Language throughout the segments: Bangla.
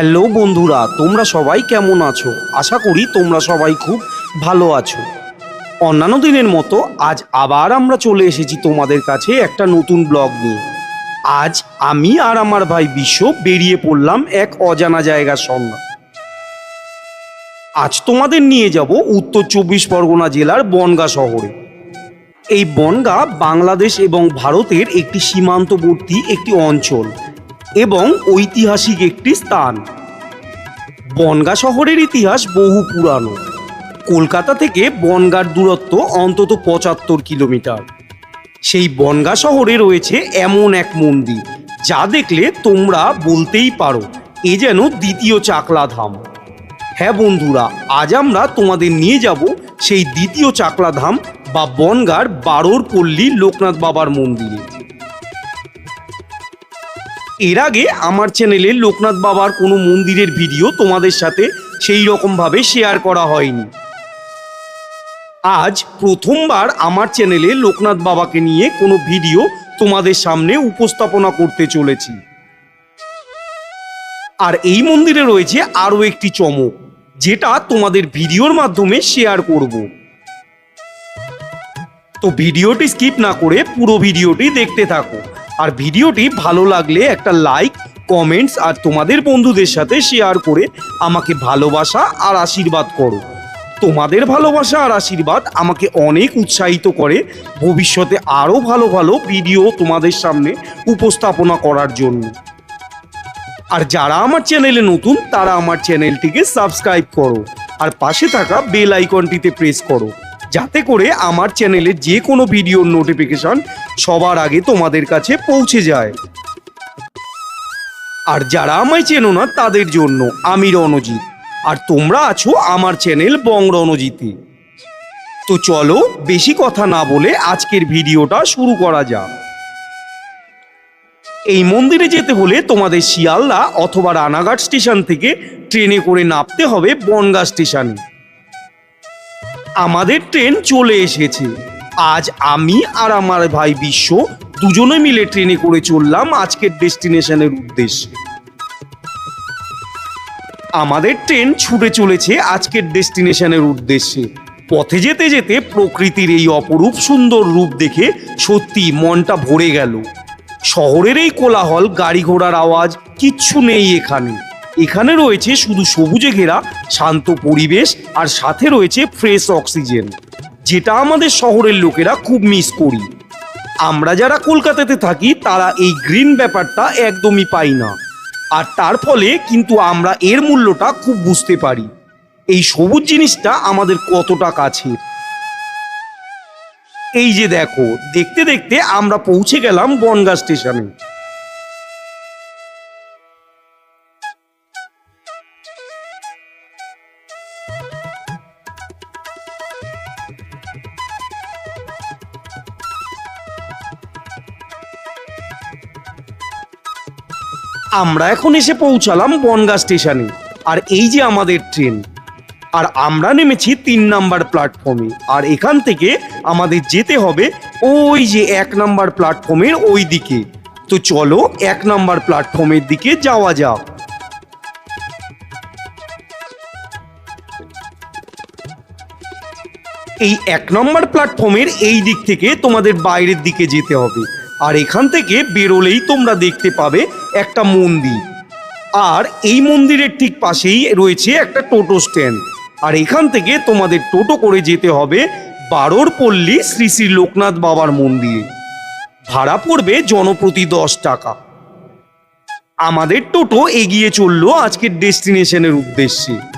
হ্যালো বন্ধুরা, তোমরা সবাই কেমন আছো? আশা করি তোমরা সবাই খুব ভালো আছো। অন্যান্য দিনের মতো আজ আবার আমরা চলে এসেছি তোমাদের কাছে একটা নতুন ব্লগ নিয়ে। আজ আমি আর আমার ভাই বিশ্ব বেরিয়ে পড়লাম এক অজানা জায়গার সন্ধান। আজ তোমাদের নিয়ে যাব উত্তর চব্বিশ পরগনা জেলার বনগা শহরে। এই বনগা বাংলাদেশ এবং ভারতের একটি সীমান্তবর্তী একটি অঞ্চল। এবং ঐতিহাসিক একটি স্থান। বনগা শহরের ইতিহাস বহু পুরানো। কলকাতা থেকে বনগার দূরত্ব অন্তত পঁচাত্তর কিলোমিটার। সেই বনগা শহরে রয়েছে এমন এক মন্দির, যা দেখলে তোমরা বলতেই পারো, এ যেন দ্বিতীয় চাকলা ধাম হ্যাঁ বন্ধুরা, আজ আমরা তোমাদের নিয়ে যাব সেই দ্বিতীয় চাকলা ধাম বা বনগার বারোর পল্লী লোকনাথ বাবার মন্দিরে। এর আগে আমার চ্যানেলে লোকনাথ বাবার কোনো মন্দিরের ভিডিও তোমাদের সাথে সেই রকমভাবে শেয়ার করা হয়নি। আজ প্রথমবার আমার চ্যানেলে লোকনাথ বাবাকে নিয়ে কোনো ভিডিও তোমাদের সামনে উপস্থাপনা করতে চলেছি। আর এই মন্দিরে রয়েছে আরও একটি চমক, যেটা তোমাদের ভিডিওর মাধ্যমে শেয়ার করব। তো ভিডিওটি স্কিপ না করে পুরো ভিডিওটি দেখতে থাকো। আর ভিডিওটি ভালো লাগলে একটা লাইক কমেন্টস আর তোমাদের বন্ধুদের সাথে শেয়ার করে আমাকে ভালোবাসা আর আশীর্বাদ করো। তোমাদের ভালোবাসা আর আশীর্বাদ আমাকে অনেক উৎসাহিত করে ভবিষ্যতে আরও ভালো ভালো ভিডিও তোমাদের সামনে উপস্থাপনা করার জন্য। আর যারা আমার চ্যানেলে নতুন, তারা আমার চ্যানেলটিকে সাবস্ক্রাইব করো আর পাশে থাকা বেল আইকনটিতে প্রেস করো। যাতে করে আমার চ্যানেলে যে কোনো ভিডিওর নোটিফিকেশন সবার আগে তোমাদের কাছে পৌঁছে যায়। আর যারা আমায় চেনো না তাদের জন্য আমি রণজিৎ। আর তোমরা আছো আমার চ্যানেল বং রণজিতে। তো চলো বেশি কথা না বলে আজকের ভিডিওটা শুরু করা যাক। এই মন্দিরে যেতে হলে তোমাদের শিয়ালদা অথবা রানাঘাট স্টেশন থেকে ট্রেনে করে নামতে হবে বনগা স্টেশনে। আমাদের ট্রেন চলে এসেছে। আজ আমি আর আমার ভাই বিশ্ব দুজনে মিলে ট্রেনে করে চললাম আজকের ডেস্টিনেশনের উদ্দেশ্যে। আমাদের ট্রেন ছুটে চলেছে আজকের ডেস্টিনেশনের উদ্দেশ্যে। পথে যেতে যেতে প্রকৃতির এই অপরূপ সুন্দর রূপ দেখে সত্যি মনটা ভরে গেল। শহরের এই কোলাহল, গাড়ি ঘোড়ার আওয়াজ, কিচ্ছু নেই এখানে। এখানে রয়েছে শুধু সবুজে ঘেরা, শান্ত পরিবেশ আর সাথে রয়েছে ফ্রেশ অক্সিজেন। যেটা আমাদের শহরের লোকেরা খুব মিস করি। আমরা যারা কলকাতাতে থাকি, তারা এই গ্রিন ব্যাপারটা একদমই পাই না। আর তার ফলে কিন্তু আমরা এর মূল্যটা খুব বুঝতে পারি। এই সবুজ জিনিসটা আমাদের কতটা কাছে। এই যে দেখো, দেখতে দেখতে আমরা পৌঁছে গেলাম বনগা স্টেশনে। আমরা এখন এসে পৌঁছালাম বনগা স্টেশনে। আর এই যে আমাদের ট্রেন, আর আমরা নেমেছি তিন নাম্বার প্ল্যাটফর্মে আর এখান থেকে আমাদের যেতে হবে ওই যে এক নাম্বার প্ল্যাটফর্মের ওই দিকে তো চলো এক নাম্বার প্ল্যাটফর্মের দিকে যাওয়া যাক। এই এক নম্বর প্ল্যাটফর্মের এই দিক থেকে তোমাদের বাইরের দিকে যেতে হবে। আর এখান থেকে বেরোলেই তোমরা দেখতে পাবে একটা মন্দির। আর এই মন্দিরের ঠিক পাশেই রয়েছে একটা টোটো স্ট্যান্ড। আর এখান থেকে তোমাদের টোটো করে যেতে হবে বারোর পল্লী শ্রী শ্রী লোকনাথ বাবার মন্দিরে। ভাড়া পড়বে জনপ্রতি দশ টাকা। আমাদের টোটো এগিয়ে চলল আজকের ডেস্টিনেশনের উদ্দেশ্যে।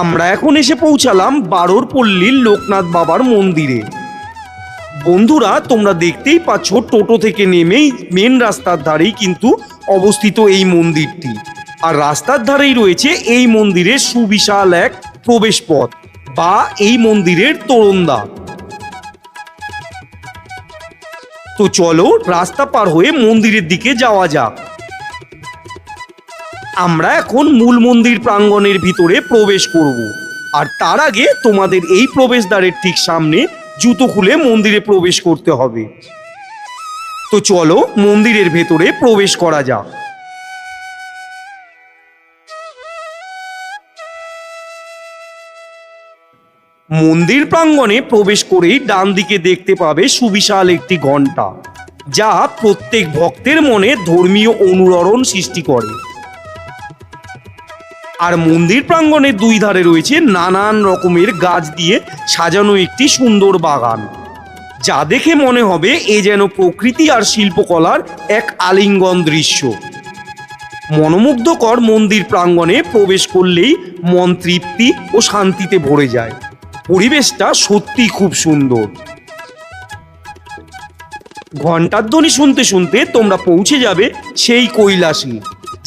আমরা এখন এসে পৌঁছালাম বারোর পল্লীর লোকনাথ বাবার মন্দিরে। বন্ধুরা, তোমরা দেখতেই পাচ্ছ, টোটো থেকে নেমেই মেন রাস্তার ধারেই কিন্তু অবস্থিত এই মন্দিরটি। আর রাস্তার ধারেই রয়েছে এই মন্দিরের সুবিশাল এক প্রবেশ পথ বা এই মন্দিরের তোরণদ্বার তো চলো, রাস্তা পার হয়ে মন্দিরের দিকে যাওয়া যাক। আমরা এখন মূল মন্দির প্রাঙ্গণের ভিতরে প্রবেশ করব। আর তার আগে তোমাদের এই প্রবেশদ্বারের ঠিক সামনে জুতো খুলে মন্দিরে প্রবেশ করতে হবে। তো চলো মন্দিরের ভেতরে প্রবেশ করা যাক। মন্দির প্রাঙ্গণে প্রবেশ করেই ডান দিকে দেখতে পাবে সুবিশাল একটি ঘণ্টা, যা প্রত্যেক ভক্তের মনে ধর্মীয় অনুরণন সৃষ্টি করে। আর মন্দির প্রাঙ্গণের দুই ধারে রয়েছে নানান রকমের গাছ দিয়ে সাজানো একটি সুন্দর বাগান। যা দেখে মনে হবে এ যেন প্রকৃতি আর শিল্পকলার এক আলিঙ্গন দৃশ্য। মনোমুগ্ধকর মন্দির প্রাঙ্গণে প্রবেশ করলেই মন তৃপ্তি ও শান্তিতে ভরে যায়। পরিবেশটা সত্যি খুব সুন্দর। ঘণ্টার ধ্বনি শুনতে শুনতে তোমরা পৌঁছে যাবে সেই কৈলাসী।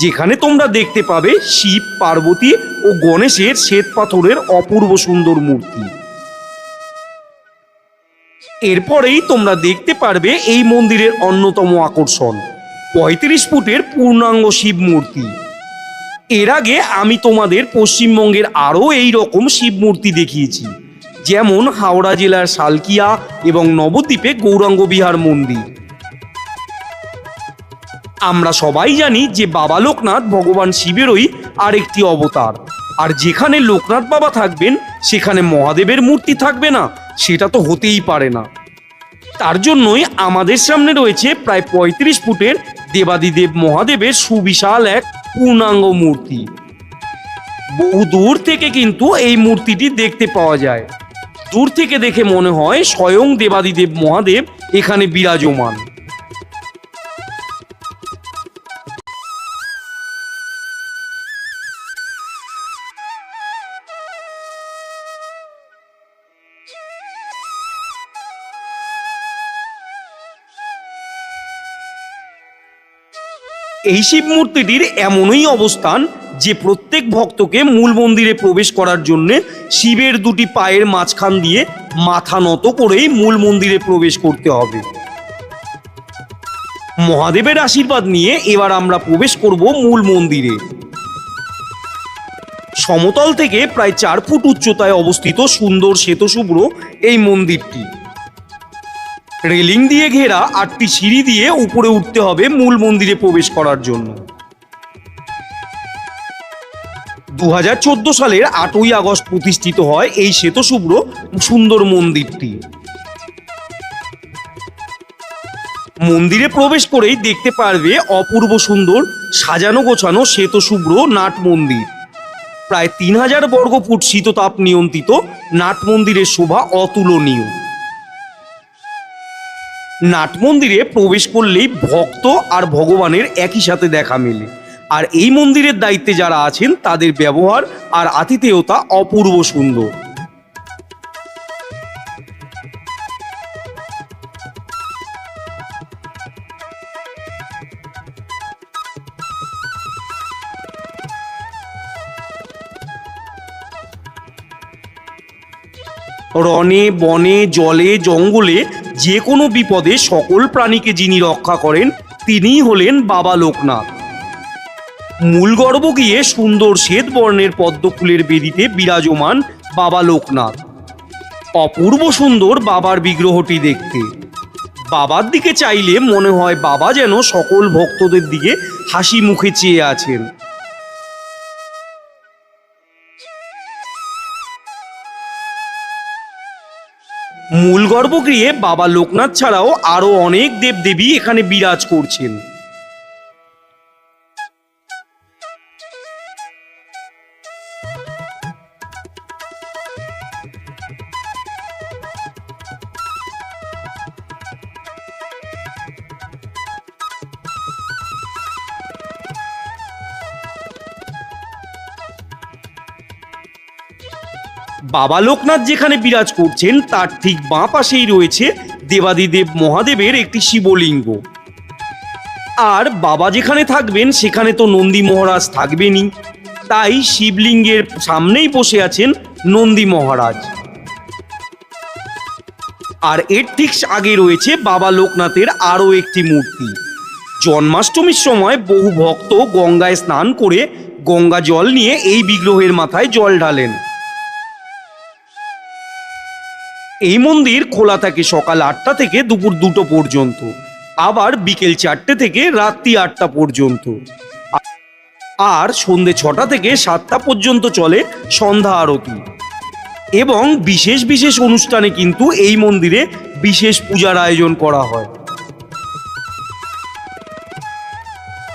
যেখানে তোমরা দেখতে পাবে শিব, পার্বতী ও গণেশের শ্বেত পাথরের অপূর্ব সুন্দর মূর্তি। এরপরেই তোমরা দেখতে পারবে এই মন্দিরের অন্যতম আকর্ষণ, পঁয়ত্রিশ ফুটের পূর্ণাঙ্গ শিব মূর্তি। এর আগে আমি তোমাদের পশ্চিমবঙ্গের আরও এই রকম শিব মূর্তি দেখিয়েছি, যেমন হাওড়া জেলার সালকিয়া এবং নবদ্বীপে গৌরাঙ্গ বিহার মন্দির। আমরা সবাই জানি যে বাবা লোকনাথ ভগবান শিবেরই আরেকটি অবতার। আর যেখানে লোকনাথ বাবা থাকবেন, সেখানে মহাদেবের মূর্তি থাকবে না, সেটা তো হতেই পারে না। তার জন্যই আমাদের সামনে রয়েছে প্রায় পঁয়ত্রিশ ফুটের দেবাদিদেব মহাদেবের সুবিশাল এক পূর্ণাঙ্গ মূর্তি। বহু দূর থেকে কিন্তু এই মূর্তিটি দেখতে পাওয়া যায়। দূর থেকে দেখে মনে হয় স্বয়ং দেবাদিদেব মহাদেব এখানে বিরাজমান। এই শিব মূর্তিটির এমনই অবস্থান যে প্রত্যেক ভক্তকে মূল মন্দিরে প্রবেশ করার জন্য শিবের দুটি পায়ের মাঝখান দিয়ে মাথা নত করেই মূল মন্দিরে প্রবেশ করতে হবে। মহাদেবের আশীর্বাদ নিয়ে এবার আমরা প্রবেশ করব মূল মন্দিরে। সমতল থেকে প্রায় চার ফুট উচ্চতায় অবস্থিত সুন্দর শ্বেতশুভ্র এই মন্দিরটি। রেলিং দিয়ে ঘেরা আটটি সিঁড়ি দিয়ে উপরে উঠতে হবে মূল মন্দিরে প্রবেশ করার জন্য। দু হাজার চোদ্দ সালের আটই আগস্ট প্রতিষ্ঠিত হয় এই শ্বেতশুভ্র সুন্দর মন্দিরটি। মন্দিরে প্রবেশ করেই দেখতে পারবে অপূর্ব সুন্দর সাজানো গোছানো শ্বেতশুভ্র নাট মন্দির। প্রায় তিন হাজার বর্গ ফুট শীততাপ নিয়ন্ত্রিত নাট মন্দিরের শোভা অতুলনীয়। নাট মন্দিরে প্রবেশ করলেই ভক্ত আর ভগবানের একই সাথে দেখা মেলে। আর এই মন্দিরের দায়িত্বে যারা আছেন, তাদের ব্যবহার আর আতিথেয়তা অপূর্ব সুন্দর। রনে বনে, জলে, জঙ্গলে যে কোনো বিপদে সকল প্রাণীকে যিনি রক্ষা করেন, তিনিই হলেন বাবা লোকনাথ। মূল গর্ভ গিয়ে সুন্দর শ্বেত বর্ণের পদ্মফুলের বেদিতে বিরাজমান বাবা লোকনাথ। অপূর্ব সুন্দর বাবার বিগ্রহটি দেখতে। বাবার দিকে চাইলে মনে হয় বাবা যেন সকল ভক্তদের দিকে হাসি মুখে চেয়ে আছেন। মূল গর্ভগৃহে বাবা লোকনাথ ছাড়াও আরও অনেক দেবদেবী এখানে বিরাজ করছেন। বাবা লোকনাথ যেখানে বিরাজ করছেন, তার ঠিক বাঁ পাশেই রয়েছে দেবাদিদেব মহাদেবের একটি শিবলিঙ্গ। আর বাবা যেখানে থাকবেন, সেখানে তো নন্দী মহারাজ থাকবেনই। তাই শিবলিঙ্গের সামনেই বসে আছেন নন্দী মহারাজ। আর এর ঠিক আগে রয়েছে বাবা লোকনাথের আরও একটি মূর্তি। জন্মাষ্টমীর সময় বহু ভক্ত গঙ্গায় স্নান করে গঙ্গা জল নিয়ে এই বিগ্রহের মাথায় জল ঢালেন। এই মন্দির খোলা থাকে সকাল আটটা থেকে দুপুর দুটো পর্যন্ত। আবার বিকেল চারটে থেকে রাত্রি আটটা পর্যন্ত। আর সন্ধে ছটা থেকে সাতটা পর্যন্ত চলে সন্ধ্যা আরতি। এবং বিশেষ বিশেষ অনুষ্ঠানে কিন্তু এই মন্দিরে বিশেষ পূজার আয়োজন করা হয়।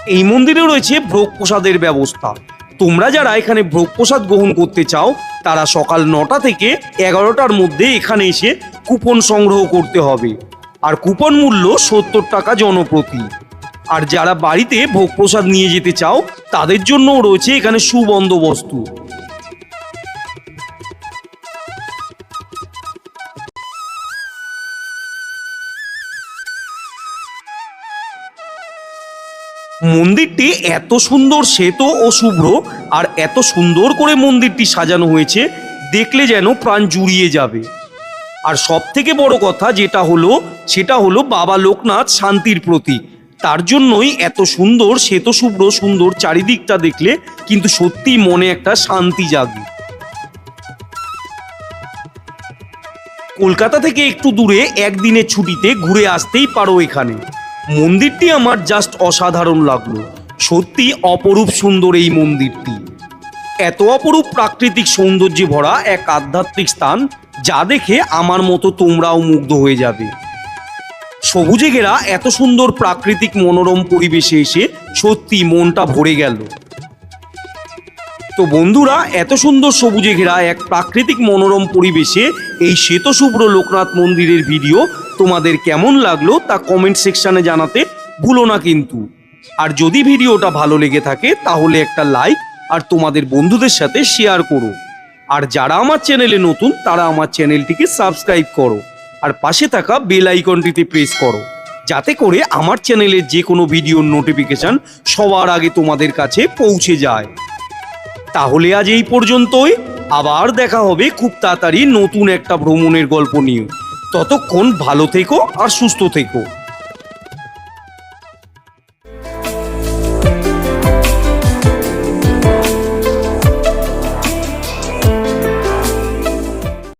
এই মন্দিরে রয়েছে ভোগ প্রসাদের ব্যবস্থা। তোমরা যারা এখানে ভোগ প্রসাদ গ্রহণ করতে চাও তারা সকাল নটা থেকে এগারোটার মধ্যে এখানে এসে কুপন সংগ্রহ করতে হবে। আর কুপন মূল্য সত্তর টাকা জনপ্রতি। আর যারা বাড়িতে ভোগ প্রসাদ নিয়ে যেতে চাও, তাদের জন্যও রয়েছে এখানে সুবন্দোবস্ত। মন্দিরটি এত সুন্দর শ্বেত ও শুভ্র, আর এত সুন্দর করে মন্দিরটি সাজানো হয়েছে, দেখলে যেন প্রাণ জুড়িয়ে যাবে। আর সব থেকে বড় কথা যেটা হলো, সেটা হলো বাবা লোকনাথ শান্তির প্রতীক। তার জন্যই এত সুন্দর শ্বেত, শুভ্র, সুন্দর চারিদিকটা দেখলে কিন্তু সত্যিই মনে একটা শান্তি জাগে। কলকাতা থেকে একটু দূরে একদিনের ছুটিতে ঘুরে আসতেই পারো এখানে। মন্দিরটি আমার জাস্ট অসাধারণ লাগল। সত্যি অপরূপ সুন্দর এই মন্দিরটি। এত অপরূপ প্রাকৃতিক সৌন্দর্যে ভরা এক আধ্যাত্মিক স্থান, যা দেখে আমার মতো তোমরাও মুগ্ধ হয়ে যাবে। সবুজে ঘেরা এত সুন্দর প্রাকৃতিক মনোরম পরিবেশে এসে সত্যি মনটা ভরে গেল। তো বন্ধুরা, এত সুন্দর সবুজে ঘেরা এক প্রাকৃতিক মনোরম পরিবেশে এই শ্বেতশুভ্র লোকনাথ মন্দিরের ভিডিও তোমাদের কেমন লাগল তা কমেন্ট সেকশানে জানাতে ভুলো না কিন্তু। আর যদি ভিডিওটা ভালো লেগে থাকে, তাহলে একটা লাইক আর তোমাদের বন্ধুদের সাথে শেয়ার করো। আর যারা আমার চ্যানেলে নতুন, তারা আমার চ্যানেলটিকে সাবস্ক্রাইব করো। আর পাশে থাকা বেল আইকনটিতে প্রেস করো। যাতে করে আমার চ্যানেলের যে কোনো ভিডিওর নোটিফিকেশন সবার আগে তোমাদের কাছে পৌঁছে যায়। তাহলে আজ এই পর্যন্তই। আবার দেখা হবে খুব তাড়াতাড়ি নতুন একটা ভ্রমণের গল্প নিয়ে। ততক্ষণ ভালো থেকো আর সুস্থ থেকো।